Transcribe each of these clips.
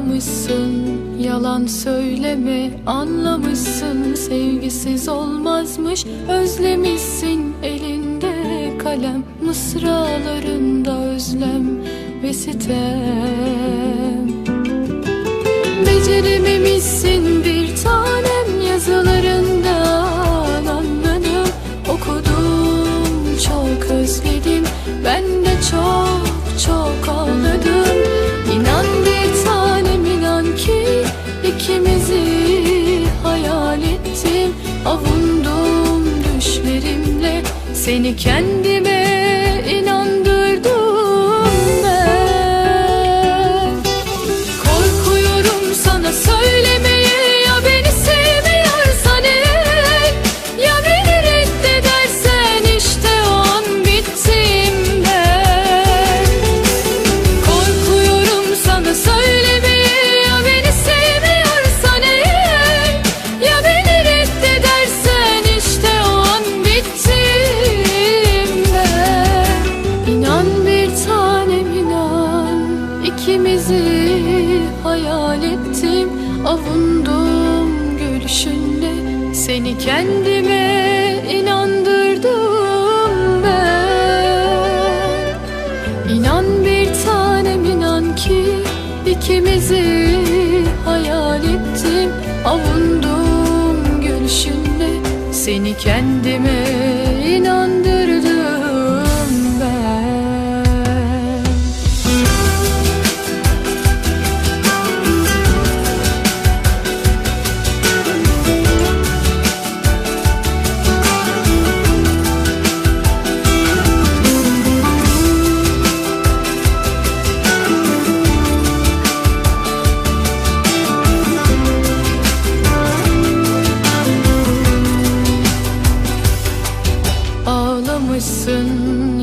anlamışsın Yalan söyleme anlamışsın. Sevgisiz olmazmış özlemişsin. Elinde kalem mısralarında özlem ve sitem Becerememişsin. Seni kendime Dokundum gülüşünle Seni kendime inandırdım ben. İnan bir tanem inan ki ikimizi hayal ettim. Avundum gülüşünle Seni kendime inandırdım.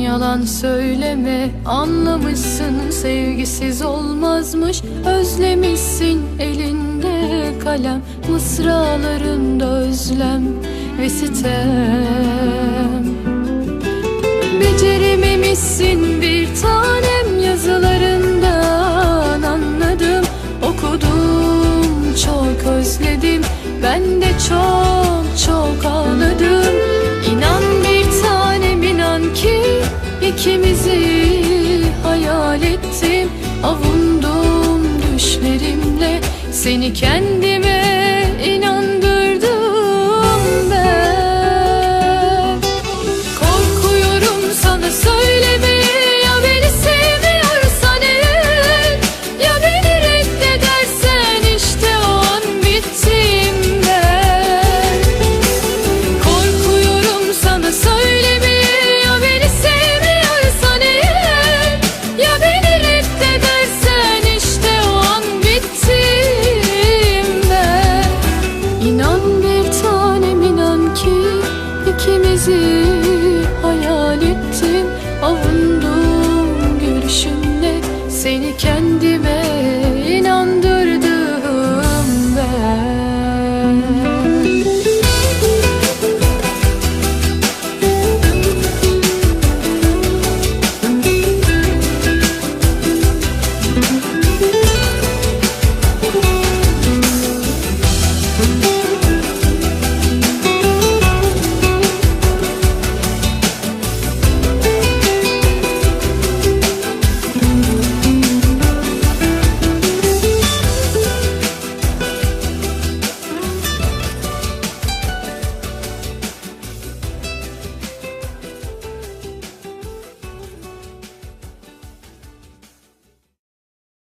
yalan söyleme. Anlamışsın sevgisiz olmazmış. Özlemişsin elinde kalem. Mısralarında özlem ve sitem. Seni kendime Seni hayal ettim. Avundum gülüşünle Seni kendi